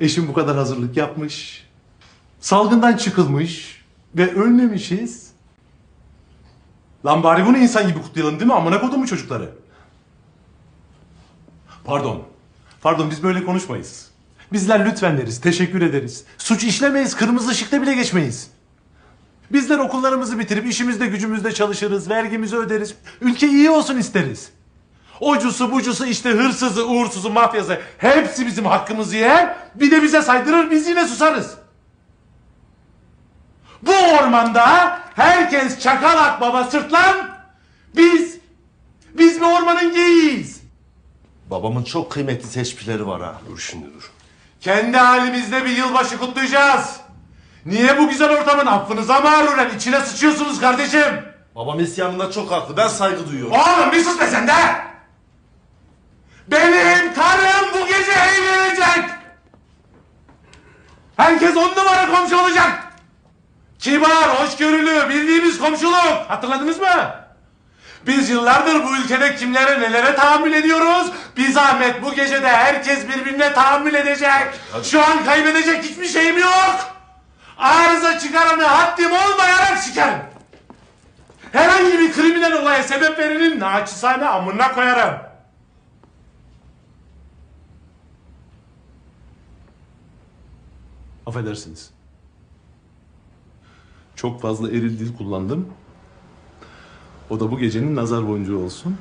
Eşim bu kadar hazırlık yapmış. Salgından çıkılmış ve ölmemişiz. Lan bari bunu insan gibi kutlayalım değil mi? Amına kodumu çocukları. Pardon. Pardon biz böyle konuşmayız. Bizler lütfen deriz, teşekkür ederiz. Suç işlemeyiz, kırmızı ışıkta bile geçmeyiz. Bizler okullarımızı bitirip işimizde gücümüzde çalışırız, vergimizi öderiz. Ülke iyi olsun isteriz. Ocusu bucusu işte hırsızı, uğursuzu, mafyası hepsi bizim hakkımızı yer. Bir de bize saydırır biz yine susarız. Bu ormanda herkes çakal akbaba sırtlan. Biz, biz bir ormanın geyiğiyiz. Babamın çok kıymetli teşbihleri var ha. Dur şimdi dur. Kendi halimizde bir yılbaşı kutlayacağız. Niye bu güzel ortamın affınıza mağruren içine sıçıyorsunuz kardeşim? Babam isyanında çok haklı. Ben saygı duyuyorum. Oğlum bir sus be sen de! Herkes on numara komşu olacak! Kibar, hoşgörülü, bildiğimiz komşuluk! Hatırladınız mı? Biz yıllardır bu ülkede kimlere nelere tahammül ediyoruz. Bir zahmet bu gecede herkes birbirine tahammül edecek. Şu an kaybedecek hiçbir şeyim yok. Arıza çıkaranı haddim olmayarak çıkarım. Herhangi bir kriminal olaya sebep verenin naçizane amına koyarım. Affedersiniz. Çok fazla eril dil kullandım. O da bu gecenin nazar boncuğu olsun.